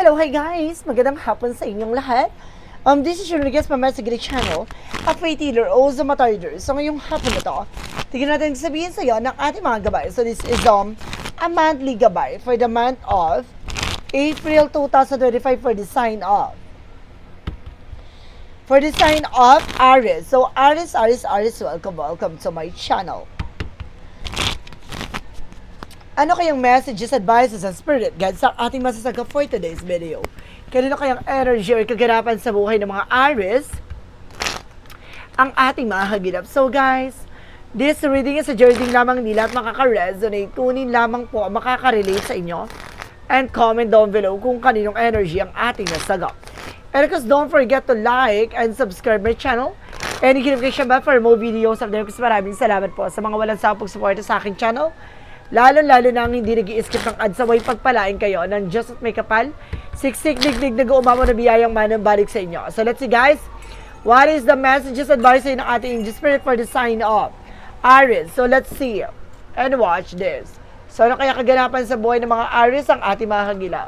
Hello, hi guys! Magandang hapon sa inyong lahat. Um, this is your guest Mama sa Great Channel, a faith healer, also matarder. So ngayong hapon na to, tignan natin sabihin sa iyo ng ating mga gabay. So this is um, a monthly gabay for the month of April 2025 for the sign off. For the sign of Aries. So Aries, Aries, Aries, welcome, welcome to my channel. Ano kayang messages, advices, and spirit guides sa ating masasaga for today's video? Kanino kayang energy or kaganapan sa buhay ng mga Aries ang ating mga hagilap? So guys, this reading is a journey lamang nila at makaka-resonate. Kunin lamang po makaka-relate sa inyo and comment down below kung kaninong energy ang ating nasagap. And of course, don't forget to like and subscribe my channel and i-notification bell for more videos of them maraming salamat po sa mga walang sapong suporta sa aking channel. Lalo-lalo na ang hindi nag skip ng ads away pagpalain kayo ng Diyos at may kapal. Siksik, digdig, nag-uumamo na biyayang manang balik sa inyo. So let's see guys, what is the messages advice ng ating angel spirit for the sign of Aries? So let's see and watch this. So ano kaya kaganapan sa buhay ng mga Aries ang ating mga kagila?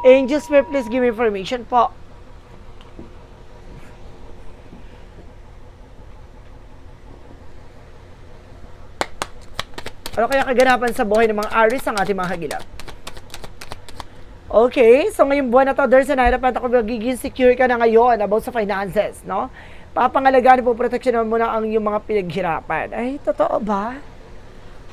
Angel Spirit, please give me information po. Ano kaya kaganapan sa buhay ng mga Aries ang ating mga kagila? Okay, so ngayong buwan na to, there's an hirapan ako magiging secure ka na ngayon about sa finances, no? Papangalagaan po, proteksyonan mo na ang iyong mga pinaghirapan. Ay, totoo ba?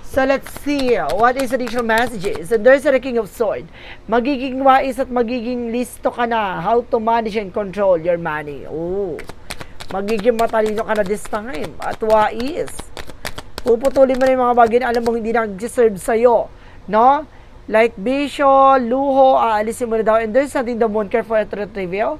So let's see, what is additional messages? And there's a King of Sword. Magiging wais at magiging listo ka na how to manage and control your money. Oh, magiging matalino ka na this time. At wais. Puputulin mo na yung mga bagay na alam mo hindi nag-deserve sa'yo. No? Like bisyo, luho, aalisin mo na daw. And there's something the moon care for it reveal.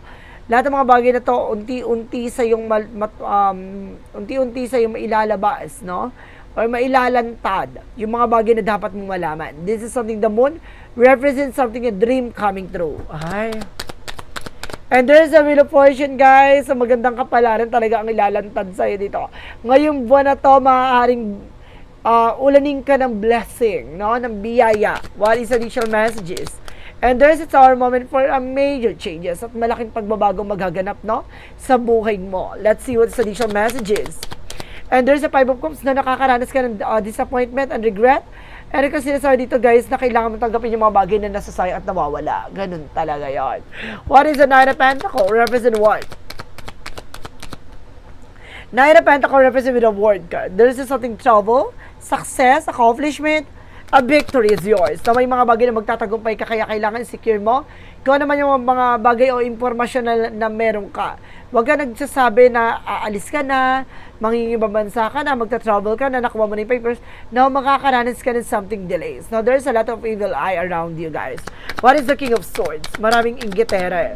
Lahat ng mga bagay na to, unti-unti sa yung mal, mat, um, unti-unti sa yung mailalabas, no? Or mailalantad yung mga bagay na dapat mong malaman. This is something the moon represents something a dream coming true. Ay. And there's a wheel of fortune, guys. So, magandang kapalaran talaga ang ilalantad sa'yo dito. Ngayong buwan na to, maaaring uh, ulaning ka ng blessing, no? Ng biyaya. What is additional messages? And there's it's our moment for a major changes at malaking pagbabago magaganap, no? Sa buhay mo. Let's see what's additional messages. And there's a five of cups na nakakaranas ka ng uh, disappointment and regret. And kasi sinasabi dito guys na kailangan mo tanggapin yung mga bagay na nasa sayo at nawawala. Ganun talaga yon. What is the Nine of Pentacles? Represent what? Nine of Pentacles represent with a word card. There is something trouble, success, accomplishment, a victory is yours. Na may mga bagay na magtatagumpay ka kaya kailangan secure mo. Kung ano naman yung mga bagay o impormasyon na, na meron ka. Huwag ka nagsasabi na aalis ka na, mangingibang bansa ka na, magta-travel ka na, nakuha mo na yung papers, na makakaranas ka ng something delays. Now, there's a lot of evil eye around you guys. What is the King of Swords? Maraming inggitera eh.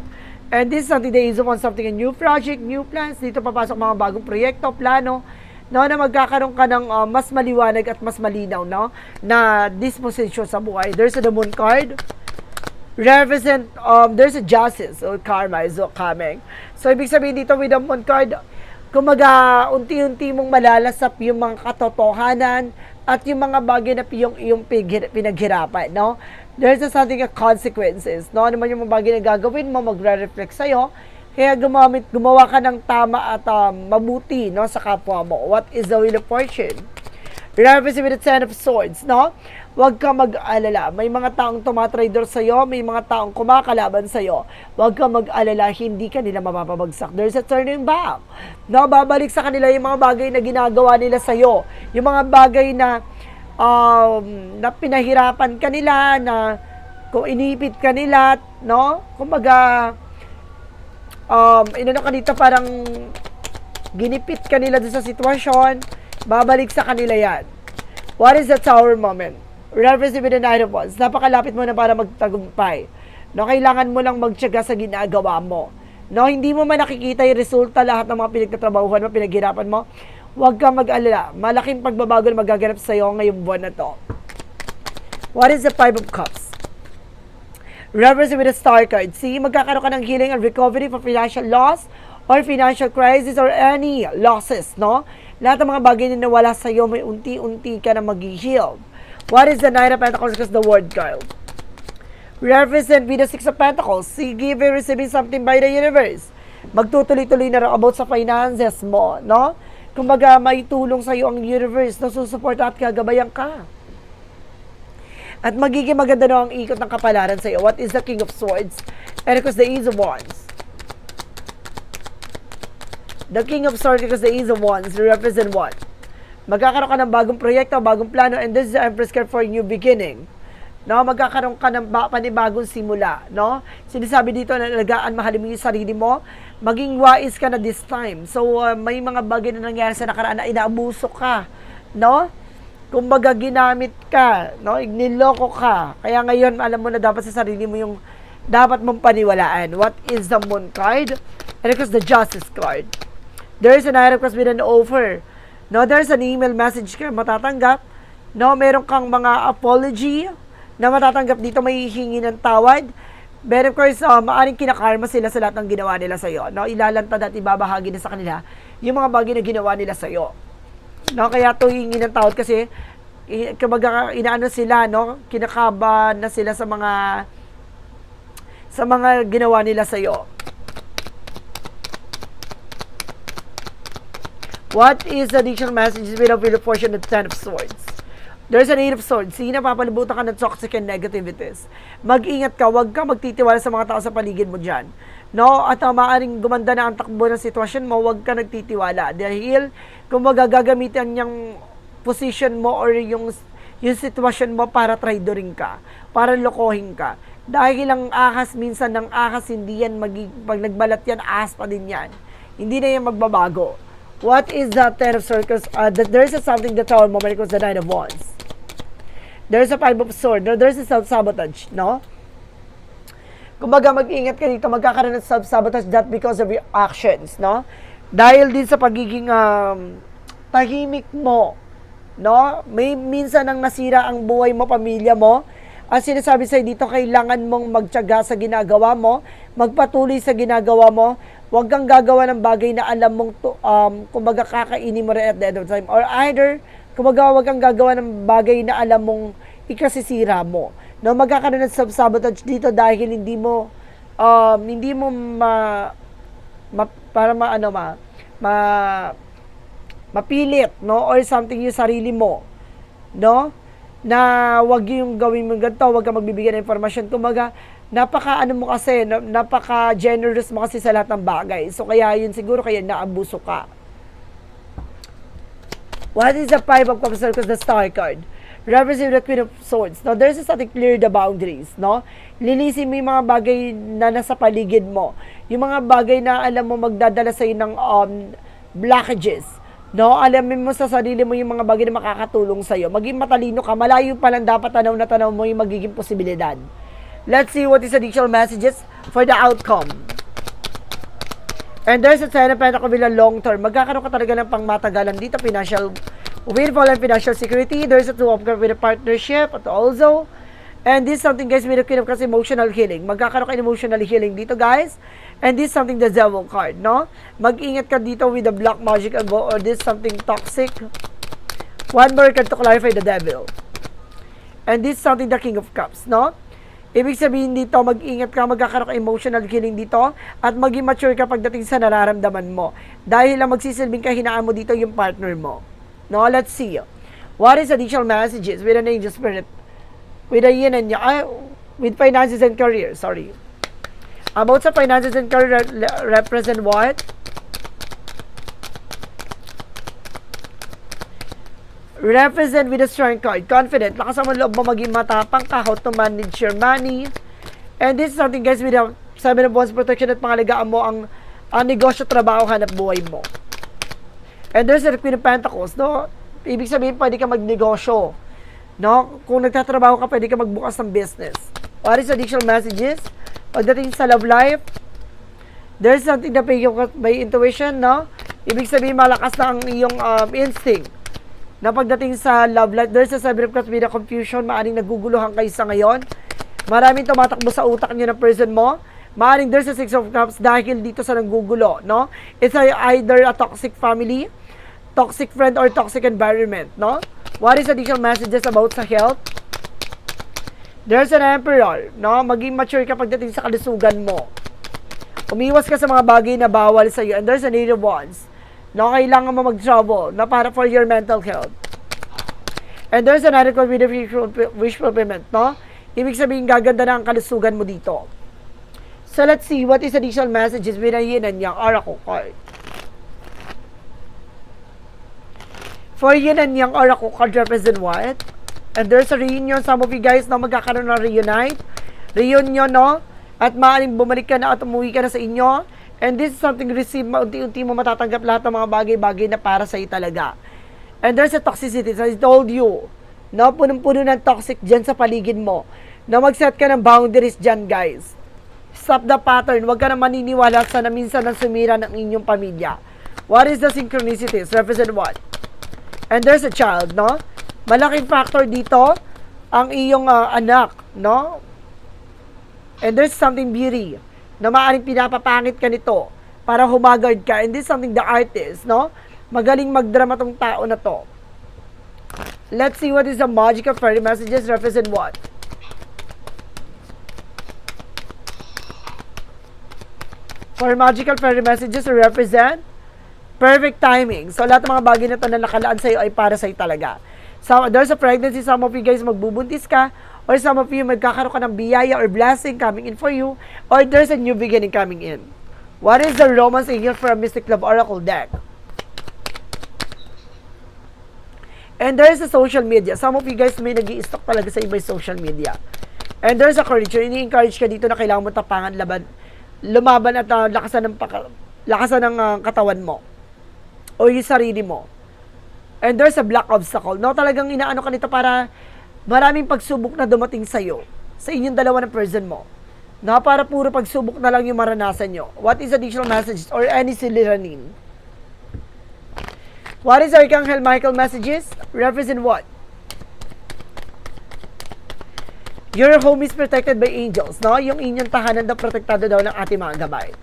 And this is something that is on something, a new project, new plans. Dito papasok mga bagong proyekto, plano, no, na magkakaroon ka ng uh, mas maliwanag at mas malinaw, no, na disposition sa buhay. There's a the moon card. Represent, um, there's a justice or karma is coming. So, ibig sabihin dito with the moon card, kumaga, unti-unti mong malalasap yung mga katotohanan at yung mga bagay na yung, yung pinaghirapan, no? There's a something of consequences, no? Ano man yung mga bagay na gagawin mo, magre-reflect sa'yo, kaya gumamit, gumawa ka ng tama at um, mabuti no, sa kapwa mo. What is the wheel of fortune? Represent with the ten of swords, no? Huwag ka mag-alala. May mga taong tumatrader sa'yo, may mga taong kumakalaban sa'yo. Huwag ka mag-alala, hindi ka nila mapapabagsak. There's a turning back. No, babalik sa kanila yung mga bagay na ginagawa nila sa'yo. Yung mga bagay na um, na pinahirapan ka nila, na kung inipit ka nila, no? Kumbaga, um, inano ka dito parang ginipit ka nila sa sitwasyon, babalik sa kanila yan. What is the tower moment? Reference with the Nine of Wands. Napakalapit mo na para magtagumpay. No, kailangan mo lang magtyaga sa ginagawa mo. No, hindi mo man nakikita yung resulta lahat ng mga pinagtatrabahuhan mo, pinaghirapan mo. Huwag kang mag-alala. Malaking pagbabago na magaganap sa iyo ngayong buwan na to. What is the Five of Cups? A star card. See, magkakaroon ka ng healing and recovery for financial loss or financial crisis or any losses, no? Lahat ng mga bagay na nawala sa iyo, may unti-unti ka na mag-heal. What is the Nine of Pentacles? Because the word card. Represent with the Six of Pentacles. See, giving, receiving something by the universe. Magtutuloy-tuloy na rin about sa finances mo, no? Kumbaga, may tulong sa iyo ang universe na susuporta at gagabayan ka. At magiging maganda na ang ikot ng kapalaran sa iyo. What is the King of Swords? And of course, the Ace of Wands. The King of Swords because the Ace of Wands represent what? Magkakaroon ka ng bagong proyekto, bagong plano, and this is the Empress card for a new beginning. No, magkakaroon ka ng ba- panibagong simula, no? Sinasabi dito na alagaan, mahalin mo yung sarili mo, maging wise ka na this time. So, uh, may mga bagay na nangyari sa nakaraan na inaabuso ka, no? Kumbaga, ginamit ka, no? Niloko ka. Kaya ngayon, alam mo na dapat sa sarili mo yung dapat mong paniwalaan. What is the Moon card? And of course, the Justice card. There is an item request with an offer. No, there's an email message ka matatanggap. No, meron kang mga apology na matatanggap dito may hingi ng tawad. But of course, uh, maaring kinakarma sila sa lahat ng ginawa nila sa'yo. No, ilalantad at ibabahagi na sa kanila yung mga bagay na ginawa nila sa'yo. No, kaya to hingi ng tawad kasi kumbaga inaano sila, no, kinakaba na sila sa mga sa mga ginawa nila sa'yo. What is the additional messages with a wheel of fortune and ten of swords? There's an eight of swords. Sige na, papalibutan ka ng toxic and negativities. Mag-ingat ka, huwag ka magtitiwala sa mga tao sa paligid mo dyan. No? At uh, maaaring gumanda na ang takbo ng sitwasyon mo, huwag ka nagtitiwala. Dahil, kung magagagamitan niyang position mo or yung, yung sitwasyon mo para traidoring ka, para lokohin ka. Dahil ang ahas, minsan ng ahas, hindi yan, magi, pag nagbalat yan, ahas pa din yan. Hindi na yan magbabago. What is the Ten of Circles? Uh, that there's a something that's our moment because the Nine of Wands. There's a Five of Swords. There, there's a self-sabotage, no? Kumbaga, mag-ingat ka dito, magkakaroon ng self-sabotage that because of your actions, no? Dahil din sa pagiging um, tahimik mo, no? May minsan nang nasira ang buhay mo, pamilya mo, ang sinasabi sa'yo dito, kailangan mong magtyaga sa ginagawa mo, magpatuloy sa ginagawa mo, huwag kang gagawa ng bagay na alam mong, to, um, kumbaga kakainin mo rin at the end of time. Or either, kumbaga huwag kang gagawa ng bagay na alam mong ikasisira mo. No, magkakaroon ng self-sabotage dito dahil hindi mo, um, hindi mo ma, ma para ma, ano ma, ma, mapilit, no? Or something yung sarili mo, no? Na wag yung gawin mo ganito, wag ka magbibigay ng informasyon. Kumaga, napaka ano mo kasi, napaka generous mo kasi sa lahat ng bagay. So kaya yun siguro kaya naabuso ka. What is the five of cups because the star card? Represent the queen of swords. Now, there's something clear the boundaries, no? Linisin mo yung mga bagay na nasa paligid mo. Yung mga bagay na alam mo magdadala sa'yo ng um, blockages. No? Alamin mo sa sarili mo yung mga bagay na makakatulong sa'yo. Maging matalino ka. Malayo pa lang dapat tanaw na tanaw mo yung magiging posibilidad. Let's see what is additional messages for the outcome. And there's a ten of Pentacles bilang long term. Magkakaroon ka talaga ng pangmatagalan dito, financial windfall and financial security. There's a two of cups with a partnership at also. And this is something guys with a queen of cups emotional healing. Magkakaroon ka emotional healing dito guys. And this is something the devil card, no? Mag-ingat ka dito with the black magic or this is something toxic. One more card to clarify the devil. And this is something the king of cups, no? Ibig sabihin dito, mag-ingat ka, magkakaroon ka emotional healing dito, at maging mature ka pagdating sa nararamdaman mo. Dahil lang magsisilbing kahinaan mo dito yung partner mo. No, let's see. What is additional messages with an angel spirit? With a yin and yang, ah, with finances and career, sorry. About sa finances and career, re- represent what? Represent with a strong card. Confident. Lakas ang loob mo maging matapang ka. How to manage your money. And this is something guys with a seven of wands protection at pangalagaan mo ang, ang negosyo, trabaho, hanap buhay mo. And there's a Queen of Pentacles, no? Ibig sabihin, pwede ka magnegosyo. No? Kung nagtatrabaho ka, pwede ka magbukas ng business. What is additional messages? Pagdating sa love life, there's something na pay by intuition, no? Ibig sabihin, malakas na ang iyong um, instinct na pagdating sa love life, there's a seven of cups with a confusion, maaring naguguluhan kayo sa ngayon. Maraming tumatakbo sa utak niyo ng person mo. Maaring there's a six of cups dahil dito sa nanggugulo, no? It's a, either a toxic family, toxic friend, or toxic environment, no? What is additional messages about sa health? There's an emperor, no? Maging mature ka pagdating sa kalusugan mo. Umiwas ka sa mga bagay na bawal sa iyo. And there's a native ones. No, kailangan mo mag-travel na para for your mental health. And there's an article with a wish fulfill- wish fulfillment, no? Ibig sabihin, gaganda na ang kalusugan mo dito. So, let's see what is additional messages with a yin and yang oracle card. For yin and yang oracle card represent what? And there's a reunion. Some of you guys na magkakaroon ng reunite. Reunion, no? At maaaring bumalik ka na at umuwi ka na sa inyo. And this is something receive, unti-unti mo matatanggap lahat ng mga bagay-bagay na para sa'yo talaga. And there's a toxicity. So I told you, no? Punong-puno ng toxic dyan sa paligid mo. Na mag-set ka ng boundaries dyan, guys. Stop the pattern. Huwag ka na maniniwala sa na minsan na sumira ng inyong pamilya. What is the synchronicities? Represent what? And there's a child, no? Malaking factor dito ang iyong ah, anak, no? And there's something beauty na maaaring pinapapangit ka nito para humagard ka. And this is something the artist, no? Magaling magdrama tong tao na to. Let's see what is the magical fairy messages represent what? For magical fairy messages represent perfect timing. So, lahat ng mga bagay na ito na nakalaan sa'yo ay para sa'yo talaga. So, there's a pregnancy, some of you guys magbubuntis ka, or some of you magkakaroon ka ng biyaya or blessing coming in for you, or there's a new beginning coming in. What is the romance angel for a Mystic Love Oracle deck? And there's a social media. Some of you guys may nag stock talaga sa iba social media. And there's a courage. Ini-encourage ka dito na kailangan mo tapangan, laban, lumaban at uh, lakasan ng, lakasan ng uh, katawan mo o yung sarili mo. And there's a black obstacle. No, talagang inaano ka nito para maraming pagsubok na dumating sa'yo, sa inyong dalawa ng person mo. Na para puro pagsubok na lang yung maranasan nyo. What is additional messages or any siliranin? What is Archangel Michael messages? Represent what? Your home is protected by angels, no? Yung inyong tahanan daw protektado daw ng ating mga gabay.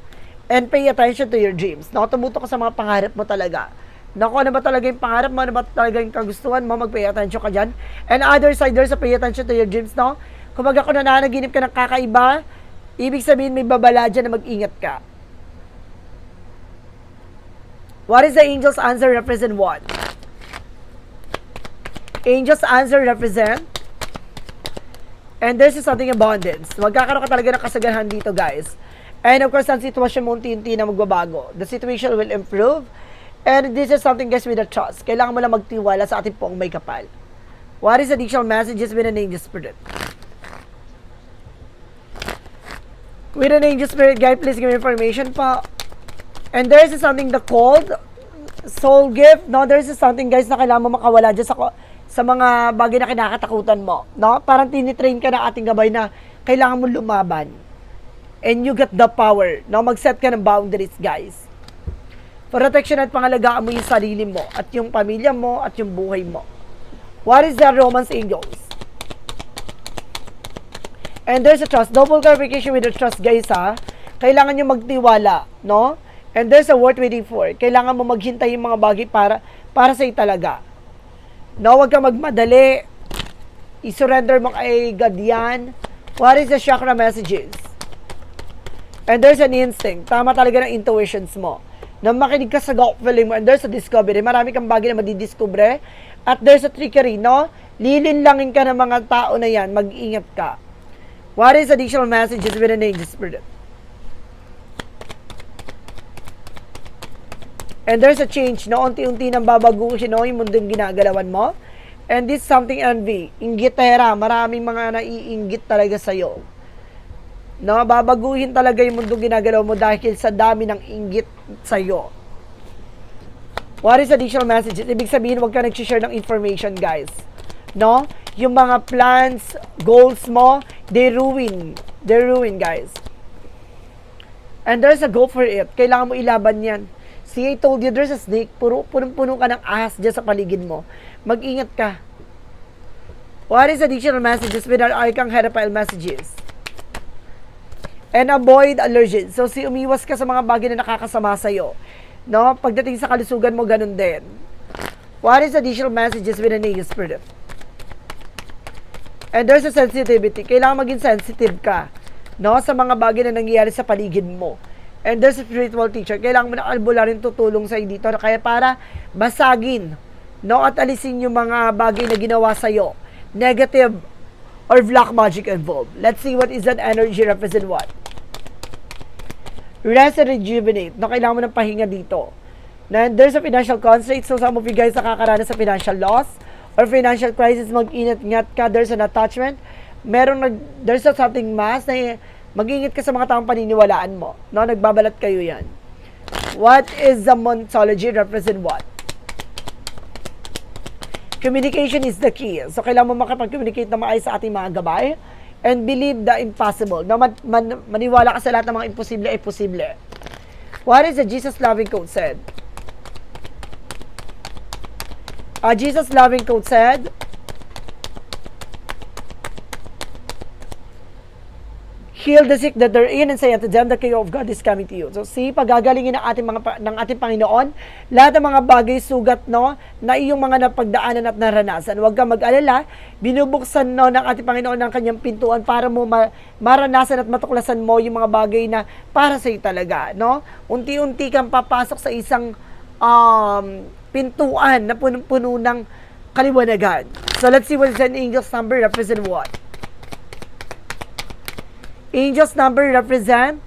And pay attention to your dreams, no? Tumuto ka sa mga pangarap mo talaga. Naku, ano ba talaga yung pangarap mo? Ano ba talaga yung kagustuhan mo? Mag-pay attention ka dyan. And other side, there's a pay attention to your dreams, no? Kung baga kung nananaginip ka ng kakaiba, ibig sabihin may babala dyan na mag-ingat ka. What is the angel's answer represent what? Angel's answer represent And this is something abundance. Magkakaroon ka talaga ng kasagahan dito, guys. And of course, ang sitwasyon mo unti-unti na magbabago. The situation will improve. And this is something, guys, with a trust. Kailangan mo lang magtiwala sa ating pong may kapal. What is additional messages with an angel spirit? With an angel spirit guide, please give me information pa. And there is something the called soul gift. No, there is something, guys, na kailangan mo makawala dyan sa sa mga bagay na kinakatakutan mo, no? Parang tinitrain ka ng ating gabay na kailangan mo lumaban. And you get the power, no? Mag-set ka ng boundaries, guys. Protection at pangalagaan mo yung sarili mo at yung pamilya mo at yung buhay mo. What is the romance angels? And there's a trust. Double clarification with the trust, guys, ha? Kailangan nyo magtiwala, no? And there's a word waiting for. Kailangan mo maghintay yung mga bagay para, para sa'yo talaga. No, huwag ka magmadali. I-surrender mo kay God yan. What is the chakra messages? And there's an instinct. Tama talaga ng intuitions mo. Na makinig ka sa mo and there's a discovery. Marami kang bagay na madidiscover. At there's a trickery, no? Lilinlangin ka ng mga tao na yan. Mag-ingat ka. What is additional messages with an angel spirit? And there's a change, no? Unti-unti nang babaguhin, no? Yung mundong ginagalawan mo. And this something envy. Inggitera. Maraming mga naiinggit talaga sa'yo. No? Babaguhin talaga yung mundong ginagalaw mo dahil sa dami ng inggit sa'yo. What is additional messages? Ibig sabihin, huwag ka nag-share ng information, guys. No? Yung mga plans, goals mo, they ruin. They ruin, guys. And there's a go for it. Kailangan mo ilaban yan. See, I told you, there's a snake. Puro, punong-puno ka ng ahas dyan sa paligid mo. Mag-ingat ka. What is additional messages with our Arcang Herapile messages? And avoid allergens. So, si umiwas ka sa mga bagay na nakakasama sa'yo. No? Pagdating sa kalusugan mo, ganun din. What is additional messages with an A spirit? And there's a sensitivity. Kailangan maging sensitive ka no, sa mga bagay na nangyayari sa paligid mo. And there's a spiritual teacher. Kailangan mo na albularyo tutulong sa dito. Kaya para basagin no, at alisin yung mga bagay na ginawa sa'yo. Negative or black magic involved. Let's see what is that energy represent what. Rest and rejuvenate. No, kailangan mo ng pahinga dito. Na there's a financial constraint. So, some of you guys nakakaranas sa financial loss or financial crisis, mag-ingat-ingat ka. There's an attachment. Meron nag, there's a something mass na mag-ingat ka sa mga taong paniniwalaan mo. No, nagbabalat kayo yan. What is the Montology represent what? Communication is the key. So, kailangan mo makapag-communicate na maayos sa ating mga gabay and believe the impossible. Na man, man, maniwala ka sa lahat ng mga imposible ay posible. What is the Jesus loving code said? Uh, Jesus loving code said, Heal the sick that they're in and say unto them, the kingdom of God is coming to you. So, see, pagagalingin ng ating mga ng ating Panginoon, lahat ng mga bagay sugat no na iyong mga napagdaanan at naranasan. Huwag kang mag-alala, binubuksan no ng ating Panginoon ng kanyang pintuan para mo ma- maranasan at matuklasan mo yung mga bagay na para sa iyo talaga, no? Unti-unti kang papasok sa isang um, pintuan na puno-puno ng kaliwanagan. So, let's see what is an angel's number represent what? Angel's number represent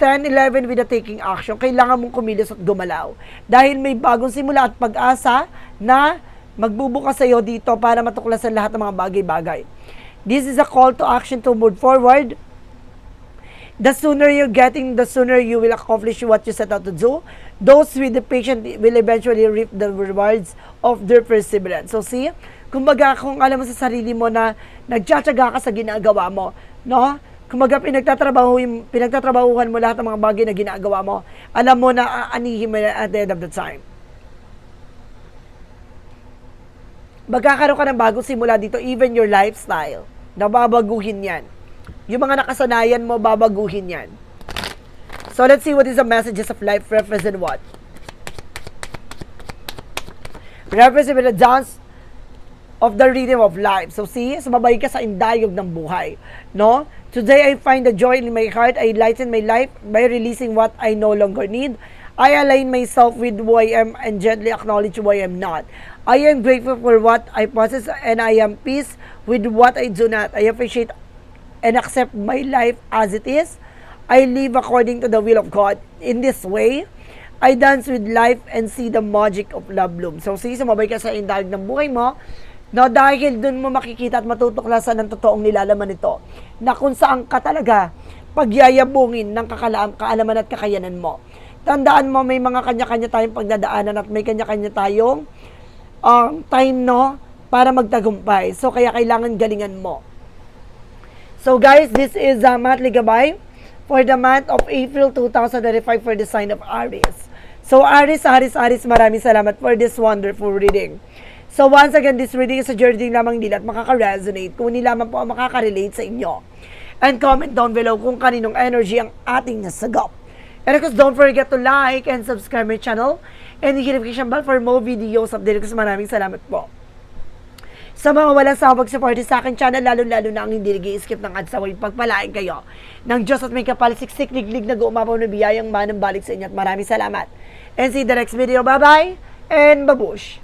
10, 11 with the taking action. Kailangan mong kumilos at gumalaw. Dahil may bagong simula at pag-asa na magbubukas sa iyo dito para matuklasan lahat ng mga bagay-bagay. This is a call to action to move forward. The sooner you're getting, the sooner you will accomplish what you set out to do. Those with the patient will eventually reap the rewards of their perseverance. So see, kumbaga kung alam mo sa sarili mo na nagtsatsaga ka sa ginagawa mo, no? Kumbaga pinagtatrabaho pinagtatrabahuhan mo lahat ng mga bagay na ginagawa mo, alam mo na aanihin mo at the end of the time. Magkakaroon ka ng bagong simula dito, even your lifestyle. Nababaguhin yan. Yung mga nakasanayan mo, babaguhin yan. So let's see what is the messages of life represent what? Represent the dance of the rhythm of life. So see, sumabay ka sa indayog ng buhay. No? Today I find the joy in my heart. I lighten my life by releasing what I no longer need. I align myself with who I am and gently acknowledge who I am not. I am grateful for what I possess and I am peace with what I do not. I appreciate and accept my life as it is. I live according to the will of God. In this way, I dance with life and see the magic of love bloom. So, sige, sumabay ka sa indahig ng buhay mo, no, dahil dun mo makikita at matutuklasan ng totoong nilalaman nito, na kung saan ka talaga pagyayabungin ng kakalaam, kaalaman at kakayanan mo. Tandaan mo, may mga kanya-kanya tayong pagdadaanan at may kanya-kanya tayong um, time, no, para magtagumpay. So, kaya kailangan galingan mo. So guys, this is uh, monthly gabay for the month of April 2025 for the sign of Aries. So Aries, Aries, Aries, maraming salamat for this wonderful reading. So once again, this reading is a journey lamang nila at makaka-resonate kung hindi lamang po ang makaka-relate sa inyo. And comment down below kung kaninong energy ang ating nasagap. And of course, don't forget to like and subscribe my channel and hit notification bell for more videos update ko. Maraming salamat po. Sa mga walang sawag support sa akin channel, lalo-lalo na ang hindi nag skip ng ads, away pagpalain kayo ng Diyos at may kapal, siksik, liglig, nag-uumapaw na biyayang manang balik sa inyo at maraming salamat. And see the next video. Bye-bye and babush!